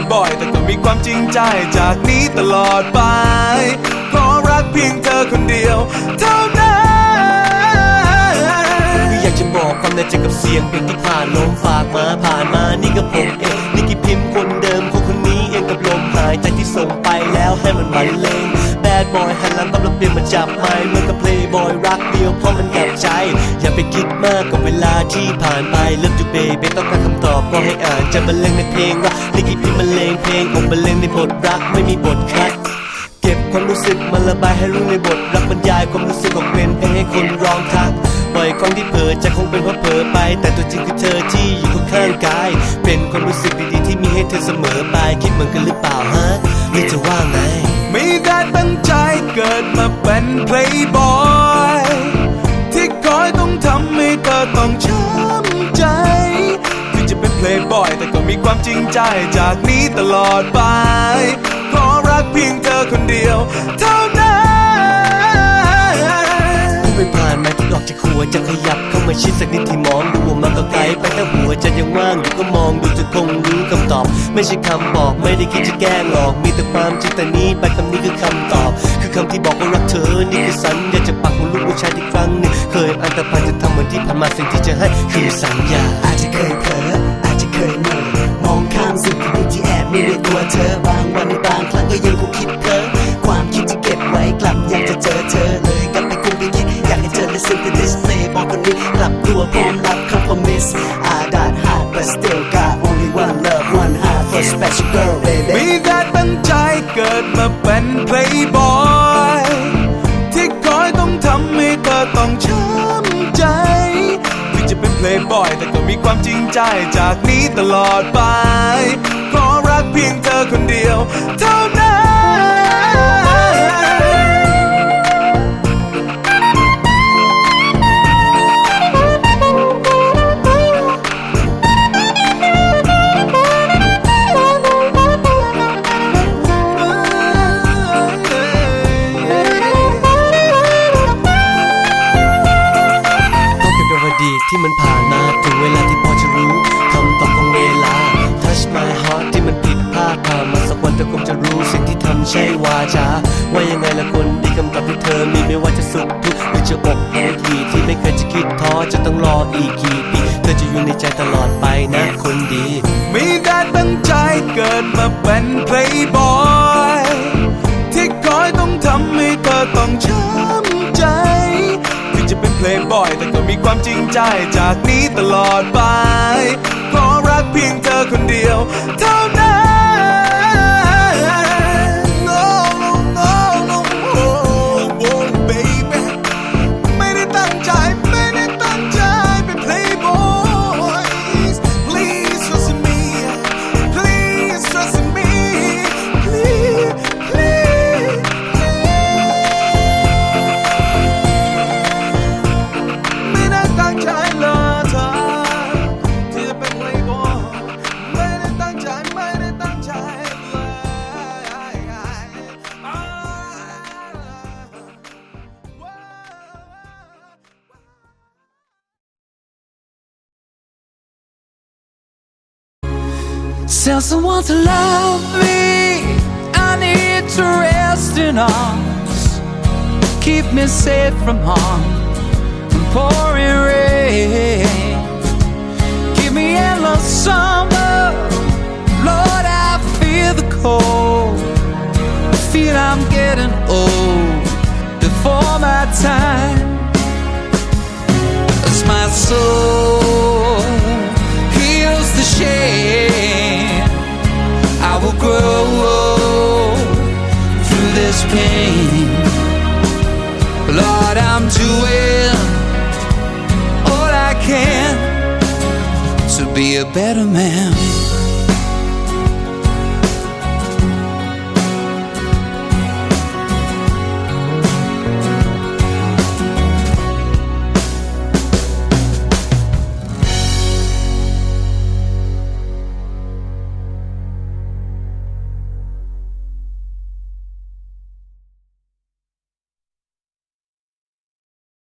ย์บอย แต่ก็มีความจริงใจจากนี้ตลอดไป เพราะรักเพียงเธอคนเดียว เท่านั้นคืออยากจะบอกความในใจกับเสียงเพลงที่ผ่านลมฝากมาผ่านมานี่ก็ผมเองนี่กี่พิมพ์คนเดิมคนคนนี้เองกับลมหายใจที่ส่งไปแล้วให้มันบรรเลงแบดบอยหันหลังตอบรับเปลี่ยนมาจับไม้เหมือนกับเพลย์บอยรัก ใจ อย่าไปคิดมากกับเวลาที่ผ่านไปเลิฟจูเบย์ต้องการคำตอบก็ให้อ่านจะบรรเลงในเพลงรักนี่กี่พิมพ์บรรเลงเพลงผมบรรเลงในบทรักไม่มีบทคัดเก็บความรู้สึกมาระบายให้รู้ในบทรักบรรยายความรู้สึกออกเป็นเพลงให้คนร้องทักบ่อยครั้งที่เผลอจะคงเป็นเพราะเผลอไป แต่ตัวจริงคือเธอที่อยู่ข้างกาย เป็นความรู้สึกดีๆที่มีให้เธอเสมอไปคิดเหมือนกันหรือเปล่าฮะหรือจะว่าไง ไม่ได้ตั้งใจเกิดมาเป็นเพลย์บอย มีความจริงใจจากนี้ตลอดไป เพราะรักเพียงเธอคนเดียว เท่านั้นผู้ไปผ่านมาที่ออกจากหัวจะขยับเข้ามาชิดสักนิดที่มองดูว่ามันก็ไกลไปแต่หัวใจยังว่างอยู่ก็มองดูจะคงรู้คำตอบ ไม่ใช่คำบอกไม่ได้คิดจะแกล้งหรอก มีแต่ความจริงแต่นี้ไปคำนี้คือคำตอบ คือคำที่บอกว่ารักเธอนี่คือสัญญาจะปักของลูกผู้ชายอีกครั้งหนึ่งเคยอันตรพันจะทำเหมือนที่ผ่านมาสิ่งที่จะให้คือสัญญาอาจจะเคยเผล ในตัวเธอบางวันบางครั้งก็ยังคงคิดเพ้อความคิดที่เก็บไว้กลับอยากจะเจอเธอเลยกลับไปคงไปคิดอยากให้เจอในสิ่งที่ดิสเพลย์บอกคนนี้กลับตัวพร้อมรับคำ promise I got hard but still got only one love one heart for special girl baby ม่ได้ตั้งใจเกิดมาเป็นเพลย์บอยที่คอยต้องทำให้เธอต้องช้ำใจถึงจะเป็นเพลย์บอยแต่ก็มีความจริงใจจากนี้ตลอดไป เพราะรักเพียงเธอคนเดียวเท่านั้นก็เป็นประวัติที่มันผ่าน เธอคงจะรู้สิ่งที่ทำใช่วาจาว่ายังไงละคนดีคำตอบที่เธอมีไม่ว่าจะสุขทุกข์หรือจะอกหักกี่ที่ไม่เคยจะคิดท้อจะต้องรออีกกี่ปีเธอจะอยู่ในใจตลอดไปนะคนดี ไม่ได้ตั้งใจเกิดมาเป็นเพลย์บอยที่คอยต้องทำให้เธอต้องช้ำใจถึงจะเป็นเพลย์บอยแต่ก็มีความจริงใจจากนี้ตลอดไปเพราะรักเพียงเธอคนเดียวเท่า Tell someone to love me. I need to rest in arms. Keep me safe from harm and pouring rain. Give me endless summer. Lord, I feel the cold. I feel I'm getting old before my time. As my soul heals the shame, this pain. Lord, I'm doing all I can to be a better man.